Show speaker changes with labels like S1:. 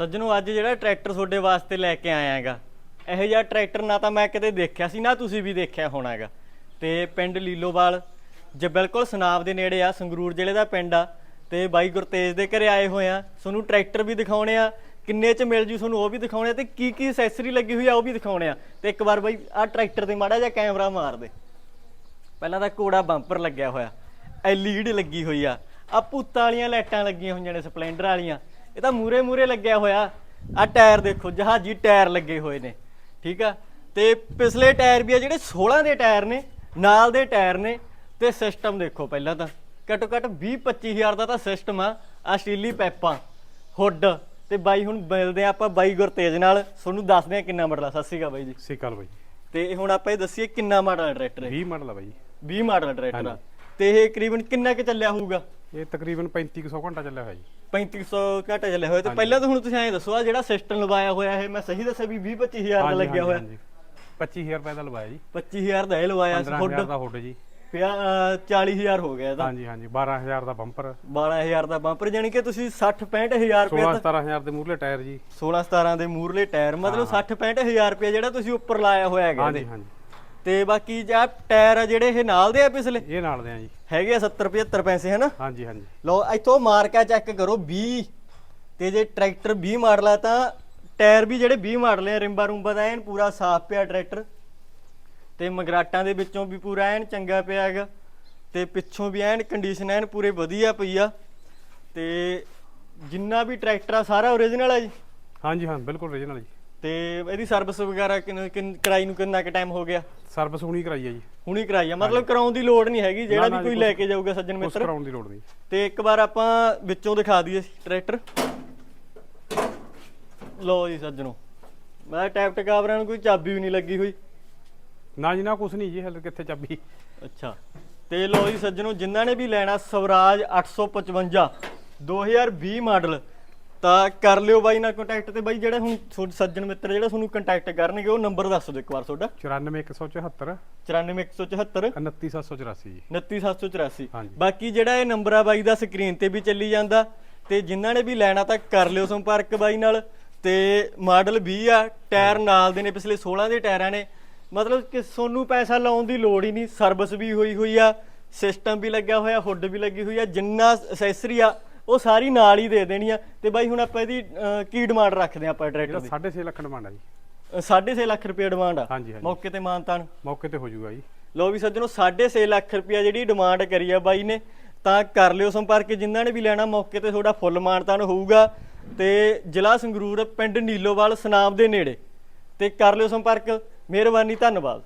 S1: ਸੱਜਣੋ, ਅੱਜ ਜਿਹੜਾ ਟਰੈਕਟਰ ਤੁਹਾਡੇ ਵਾਸਤੇ ਲੈ ਕੇ ਆਇਆ ਹੈਗਾ, ਇਹੋ ਜਿਹਾ ਟਰੈਕਟਰ ਨਾ ਤਾਂ ਮੈਂ ਕਦੇ ਦੇਖਿਆ ਸੀ, ਨਾ ਤੁਸੀਂ ਵੀ ਦੇਖਿਆ ਹੋਣਾ ਹੈਗਾ। ਤੇ ਪਿੰਡ ਲੀਲੋਵਾਲ, ਜੇ ਬਿਲਕੁਲ ਸਨਾਬ ਦੇ ਨੇੜੇ ਆ, ਸੰਗਰੂਰ ਜ਼ਿਲ੍ਹੇ ਦਾ ਪਿੰਡ ਆ, ਤੇ ਬਾਈ ਗੁਰਤੇਜ ਦੇ ਘਰੇ ਆਏ ਹੋਏ ਆ, ਤੁਹਾਨੂੰ ਟਰੈਕਟਰ ਵੀ ਦਿਖਾਉਣੇ ਆ, ਕਿੰਨੇ ਚ ਮਿਲ ਜੂ ਤੁਹਾਨੂੰ ਉਹ ਵੀ ਦਿਖਾਉਣੇ ਆ, ਤੇ ਕੀ ਕੀ ਐਕਸੈਸਰੀ ਲੱਗੀ ਹੋਈ ਆ, ਉਹ ਵੀ ਦਿਖਾਉਣੇ ਆ। ਤੇ ਇੱਕ ਵਾਰ ਬਾਈ ਆ ਟਰੈਕਟਰ ਤੇ ਮਾੜਾ ਜਿਹਾ ਕੈਮਰਾ ਮਾਰ ਦੇ। ਪਹਿਲਾਂ ਤਾਂ ਕੋੜਾ ਬੰਪਰ ਲੱਗਿਆ ਹੋਇਆ ਐਲਈਡੀ ਲੱਗੀ ਹੋਈ ਆ ਆ ਭੂਤਾਂ ਵਾਲੀਆਂ ਲਾਈਟਾਂ ਲੱਗੀਆਂ ਹੋਈਆਂ ਨੇ, ਸਪਲੈਂਡਰ ਵਾਲੀਆਂ। ਇਹ ਤਾਂ ਮੂਰੇ ਮੂਰੇ ਲੱਗਿਆ ਹੋਇਆ। ਆ ਟਾਇਰ ਦੇਖੋ ਜਹਾਜ਼ੀ ਟਾਇਰ ਲੱਗੇ ਹੋਏ ਨੇ ਠੀਕ ਆ? ਤੇ ਪਿਛਲੇ ਟਾਇਰ ਵੀ ਆ ਜਿਹੜੇ 16 ਦੇ ਟਾਇਰ ਨੇ ਨਾਲ ਦੇ ਟਾਇਰ ਨੇ। ਤੇ ਸਿਸਟਮ ਦੇਖੋ ਪਹਿਲਾਂ ਤਾਂ ਘੱਟੋ ਘੱਟ 20 25000 ਦਾ ਤਾਂ ਸਿਸਟਮ ਆ ਆ ਸਟੀਲੀ ਪੈਪਾਂ ਹੁੱਡ। ਤੇ ਬਾਈ ਹੁਣ ਮਿਲਦੇ ਆ ਆਪਾਂ ਬਾਈ ਗੁਰਤੇਜ ਨਾਲ। ਤੁਹਾਨੂੰ ਦੱਸਦੇ ਆ ਕਿੰਨਾ ਮਾਡਲ ਆ। ਸਤਿ ਸ਼੍ਰੀ ਅਕਾਲ ਬਾਈ ਜੀ।
S2: ਸਿਕਲ ਬਾਈ।
S1: ਤੇ ਹੁਣ ਆਪਾਂ ਇਹ ਦੱਸੀਏ ਕਿੰਨਾ ਮਾਡਲ ਟਰੈਕਟਰ ਹੈ
S2: 20 ਮਾਡਲ ਆ ਬਾਈ।
S1: 20 ਮਾਡਲ ਟਰੈਕਟਰ ਆ। ਤੇ ਇਹ ਕਰੀਬਨ ਕਿੰਨਾ ਕੁ ਚੱਲਿਆ ਹੋਊਗਾ?
S2: ਇਹ ਤਕਰੀਬਨ 3500 ਘੰਟਾ ਚੱਲਿਆ ਹੋਇਆ ਜੀ।
S1: 3500 ਘੱਟ ਚੱਲਿਆ ਹੋਇਆ ਤੇ ਪਹਿਲਾਂ ਤਾਂ ਹੁਣ ਤੁਸੀਂ ਐਂ ਦੱਸੋ ਆ ਜਿਹੜਾ ਸਿਸਟਮ ਲਵਾਇਆ ਹੋਇਆ ਇਹ ਮੈਂ ਸਹੀ ਦੱਸਿਆ ਵੀ 20 25000 ਦਾ ਲੱਗਿਆ ਹੋਇਆ।
S2: 25000 ਰੁਪਏ ਦਾ ਲਵਾਇਆ ਜੀ।
S1: 25000 ਦਾ ਇਹ ਲਵਾਇਆ ਸੀ
S2: 15000
S1: ਹੁੱਡ
S2: ਦਾ ਹੁੱਡ ਜੀ।
S1: ਪਿਆ ਅਹ, 40000 ਹੋ ਗਿਆ ਇਹਦਾ।
S2: ਹਾਂਜੀ ਹਾਂਜੀ 12000 ਦਾ ਬੰਪਰ।
S1: 12000 ਦਾ ਬੰਪਰ ਜਾਨੀ ਕਿ ਤੁਸੀਂ 60 65000 ਰੁਪਏ
S2: 16 17000 ਦੇ ਮੂਹਰਲੇ ਟਾਇਰ ਜੀ।
S1: 16 17 ਦੇ ਮੂਰਲੇ ਟਾਇਰ ਮਤਲਬ 60 65000 ਰੁਪਏ ਜਿਹੜਾ ਤੁਸੀਂ ਉੱਪਰ ਲਾਇਆ ਹੋਇਆ ਹੈਗਾ
S2: ਹਾਂਜੀ। ਹਾਂਜੀ।
S1: ਤੇ ਬਾਕੀ ਜਾਂ ਟਾਇਰ ਆ ਜਿਹੜੇ ਇਹ ਨਾਲ ਦੇ ਆ ਪਿਛਲੇ?
S2: ਇਹ ਨਾਲ ਦੇ ਆ ਜੀ।
S1: ਹੈਗੇ ਆ 70 75 ਪੈਸੇ ਹਨਾ?
S2: ਹਾਂਜੀ ਹਾਂਜੀ।
S1: ਲਓ ਇੱਥੋਂ ਮਾਰਕਾ ਚੈੱਕ ਕਰੋ 20 ਤੇ ਜੇ ਟਰੈਕਟਰ 20 ਮਾਡਲ ਆ ਤਾਂ ਟਾਇਰ ਵੀ ਜਿਹੜੇ 20 ਮਾਡਲ ਆ ਰਿੰਬਾ ਰੁੰਬਾ ਦਾ ਐਨ ਪੂਰਾ ਸਾਫ਼ ਪਿਆ ਟਰੈਕਟਰ। ਤੇ ਮਗਰਾਟਾਂ ਦੇ ਵਿੱਚੋਂ ਵੀ ਪੂਰਾ ਐਨ ਚੰਗਾ ਪਿਆ ਹੈਗਾ। ਤੇ ਪਿੱਛੋਂ ਵੀ ਐਨ ਕੰਡੀਸ਼ਨ ਐਨ ਪੂਰੇ ਵਧੀਆ ਪਈ ਆ। ਤੇ ਜਿੰਨਾ ਵੀ ਟਰੈਕਟਰ ਆ ਸਾਰਾ ਓਰੀਜਨਲ ਆ ਜੀ?
S2: ਹਾਂਜੀ ਹਾਂ ਬਿਲਕੁਲ ਰੀਜਨਲ ਜੀ।
S1: ਤੇ ਇਹਦੀ ਸਰਵਿਸ ਵਗੈਰਾ ਕਿੰਨ ਕਿੰਨ- ਕਰਾਈ ਨੂੰ ਕਿੰਨਾ ਕੁ ਟਾਈਮ ਹੋ ਗਿਆ?
S2: ਸਰਵਿਸ ਹੁਣੀ ਕਰਾਈ ਹੈ ਜੀ।
S1: ਹੁਣੀ ਕਰਾਈ ਆ? ਮਤਲਬ ਕਰਾਉਣ ਦੀ ਲੋੜ ਨਹੀਂ ਹੈਗੀ ਜਿਹੜਾ
S2: ਨਾ,
S1: ਵੀ ਕੋਈ ਲੈ ਕੇ ਜਾਊਗਾ ਸੱਜਣ
S2: ਉਸ
S1: ਮਿੱਤਰ।
S2: ਕਰਾਉਣ ਦੀ ਲੋੜ ਨਹੀਂ।
S1: ਤੇ ਇੱਕ ਵਾਰ ਆਪਾਂ ਵਿੱਚੋਂ ਦਿਖਾ ਦਈਏ ਟਰੈਕਟਰ। ਲੋ ਜੀ ਸੱਜਣੋ ਮੈਂ ਟੈਪ ਟਕਾਵਰਾਂ ਨੂੰ ਕੋਈ ਚਾਬੀ ਵੀ ਨਹੀਂ ਲੱਗੀ ਹੋਈ।
S2: ਨਾ ਜੀ ਨਾ ਕੁਛ ਨਹੀਂ ਜੀ ਹਲੇ ਕਿੱਥੇ ਚਾਬੀ?
S1: ਅੱਛਾ। ਤੇ ਲੋ ਜੀ ਸੱਜਣੋ ਜਿਨ੍ਹਾਂ ਨੇ ਵੀ ਲੈਣਾ ਸਵਰਾਜ 855 2020 ਮਾਡਲ ਤਾਂ ਕਰ ਲਿਓ ਬਾਈ ਨਾਲ ਕੰਟੈਕਟ ਤੇ ਬਾਈ ਜਿਹੜਾ ਹੁਣ ਤੁਹਾਡੇ ਸੱਜਣ ਮਿੱਤਰ ਜਿਹੜਾ ਤੁਹਾਨੂੰ ਕੰਟੈਕਟ ਕਰਨਗੇ ਉਹ ਨੰਬਰ ਦੱਸ ਦਿਓ ਇੱਕ ਵਾਰ ਤੁਹਾਡਾ।
S2: 94174
S1: 94174
S2: 29784 ਜੀ।
S1: 29784
S2: ਹਾਂਜੀ।
S1: ਬਾਕੀ ਜਿਹੜਾ ਇਹ ਨੰਬਰ ਆ ਬਾਈ ਦਾ ਸਕਰੀਨ ਤੇ ਵੀ ਚੱਲੀ ਜਾਂਦਾ ਤੇ ਜਿਨ੍ਹਾਂ ਨੇ ਵੀ ਲੈਣਾ ਤਾਂ ਕਰ ਲਿਓ ਸੰਪਰਕ ਬਾਈ ਨਾਲ। ਤੇ ਮਾਡਲ 20 ਆ ਟਾਇਰ ਨਾਲ ਦੇ ਨੇ ਪਿਛਲੇ 16 ਦੇ ਟਾਇਰਾਂ ਨੇ। ਮਤਲਬ ਕਿ ਸੋਨੂੰ ਪੈਸਾ ਲਾਉਣ ਦੀ ਲੋੜ ਹੀ ਨਹੀਂ ਸਰਵਿਸ ਵੀ ਹੋਈ ਹੋਈ ਆ ਸਿਸਟਮ ਵੀ ਲੱਗਿਆ ਹੋਇਆ ਹੁੱਡ ਵੀ ਲੱਗੀ ਹੋਈ ਆ ਜਿੰਨਾ ਅਸੈਸਰੀ ਆ ਉਹ ਸਾਰੀ ਨਾਲ ਹੀ ਦੇ ਦੇਣੀ ਆ ਤੇ ਬਾਈ ਹੁਣ ਆਪਾਂ ਇਹਦੀ ਅਹ, ਕੀ ਡਿਮਾਂਡ ਰੱਖਦੇ ਆ ਆਪਾਂ ਟਰੈਕਟਰ
S2: ਇਹਦਾ
S1: ਦੀ
S2: 6.5 ਲੱਖ ਡਿਮਾਂਡ ਆ ਜੀ।
S1: 6.5 ਲੱਖ ਰੁਪਏ ਡਿਮਾਂਡ ਆ।
S2: ਹਾਂਜੀ, ਹਾਂਜੀ।
S1: ਮੌਕੇ ਤੇ ਮਾਨਤਾਨ
S2: ਮੌਕੇ ਤੇ ਹੋ ਜਾਊਗਾ ਜੀ।
S1: ਲੋ ਵੀ ਸੱਜਣੋ 6.5 ਲੱਖ ਰੁਪਇਆ ਜਿਹੜੀ ਡਿਮਾਂਡ ਕਰੀ ਆ ਬਾਈ ਨੇ ਤਾਂ ਕਰ ਲਿਓ ਸੰਪਰਕ ਜਿਨ੍ਹਾਂ ਨੇ ਵੀ ਲੈਣਾ ਮੌਕੇ ਤੇ ਤੁਹਾਡਾ ਫੁੱਲ ਮਾਨਤਾਨ ਹੋਊਗਾ। ਤੇ ਜ਼ਿਲ੍ਹਾ ਸੰਗਰੂਰ ਪਿੰਡ ਨੀਲੋਵਾਲ ਸਨਾਮ ਦੇ ਨੇੜੇ। ਤੇ ਕਰ ਲਿਓ ਸੰਪਰਕ ਮਿਹਰਬਾਨੀ ਧੰਨਵਾਦ।